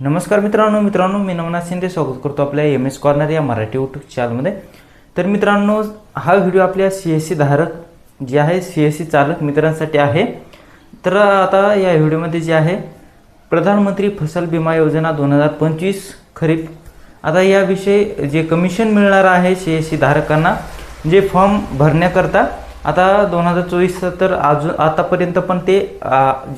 नमस्कार मित्रांनो मित्रांनो मी नवनाथ शिंदे स्वागत करतो आपल्या एम एस कॉर्नर या मराठी यूट्यूब चॅनलमध्ये तर मित्रांनो हा व्हिडिओ आपल्या सी एस सी धारक जे आहे सी एस सी चालक मित्रांसाठी आहे. तर आता या व्हिडिओमध्ये जे आहे प्रधानमंत्री फसल विमा योजना दोन हजार पंचवीस खरीप. आता याविषयी जे कमिशन मिळणार आहे सी एस सी धारकांना जे फॉर्म भरण्याकरता आता दोन हजार चोवीस तर अजून आतापर्यंत पण ते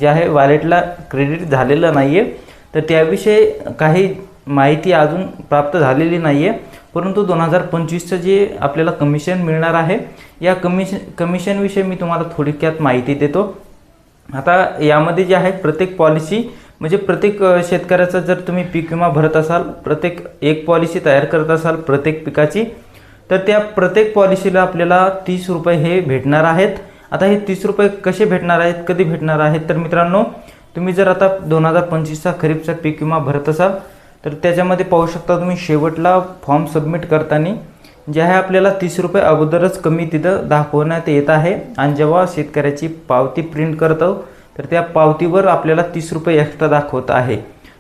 जे आहे वॅलेटला क्रेडिट झालेलं नाही आहे तर त्याविषयी काही माहिती अजून प्राप्त झालेली नाही आहे परंतु दोन हजार पंचवीसचं जे आपल्याला कमिशन मिळणार आहे या कमिशन कमिशनविषयी मी तुम्हाला थोडक्यात माहिती देतो. आता यामध्ये जे आहे प्रत्येक पॉलिसी म्हणजे प्रत्येक शेतकऱ्याचा जर तुम्ही पीक विमा भरत असाल प्रत्येक एक पॉलिसी तयार करत असाल प्रत्येक पिकाची तर त्या प्रत्येक पॉलिसीला आपल्याला तीस रुपये हे भेटणार आहेत. आता हे तीस रुपये कसे भेटणार आहेत कधी भेटणार आहेत? तर मित्रांनो तुम्ही जर आता दोन हजार पंचवीसचा खरीपचा पीक विमा भरत असाल तर त्याच्यामध्ये पाहू शकता तुम्ही शेवटला फॉर्म सबमिट करताना जे आहे आपल्याला तीस रुपये अगोदरच कमी तिथं दाखवण्यात येत आहे. आणि जेव्हा शेतकऱ्याची पावती प्रिंट करतो तर त्या पावतीवर आपल्याला तीस रुपये एक्स्ट्रा दाखवत आहे.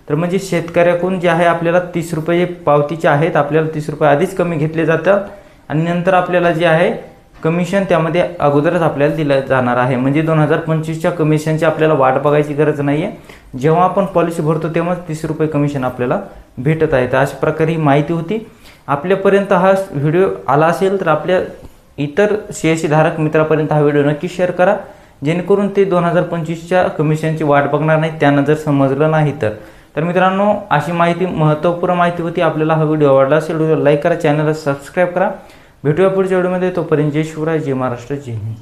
तर म्हणजे शेतकऱ्याकडून जे आहे आपल्याला तीस रुपये पावतीचे आहेत आपल्याला तीस रुपये आधीच कमी घेतले जातात. आणि नंतर आपल्याला जे आहे कमिशन त्यामध्ये अगोदरच आपल्याला दिलं जाणार आहे. म्हणजे दोन हजार पंचवीसच्या कमिशनची आपल्याला वाट बघायची गरज नाही आहे जेव्हा आपण पॉलिसी भरतो तेव्हाच तीस रुपये कमिशन आपल्याला भेटत आहे. तर अशा प्रकारे ही माहिती होती. आपल्यापर्यंत हा व्हिडिओ आला असेल तर आपल्या इतर सीएससी धारक मित्रापर्यंत हा व्हिडिओ नक्की शेअर करा. जेणेकरून ते दोन हजार पंचवीसच्या कमिशनची वाट बघणार नाही त्यांना जर समजलं नाही तर. तर मित्रांनो अशी माहिती महत्त्वपूर्ण माहिती होती. आपल्याला हा व्हिडिओ आवडला असेल व्हिडिओ लाईक करा चॅनलला सबस्क्राईब करा. भेटूया पुढच्या व्हिडिओमध्ये. तोपर्यंत जय शिवराय जय महाराष्ट्र जय हिंद.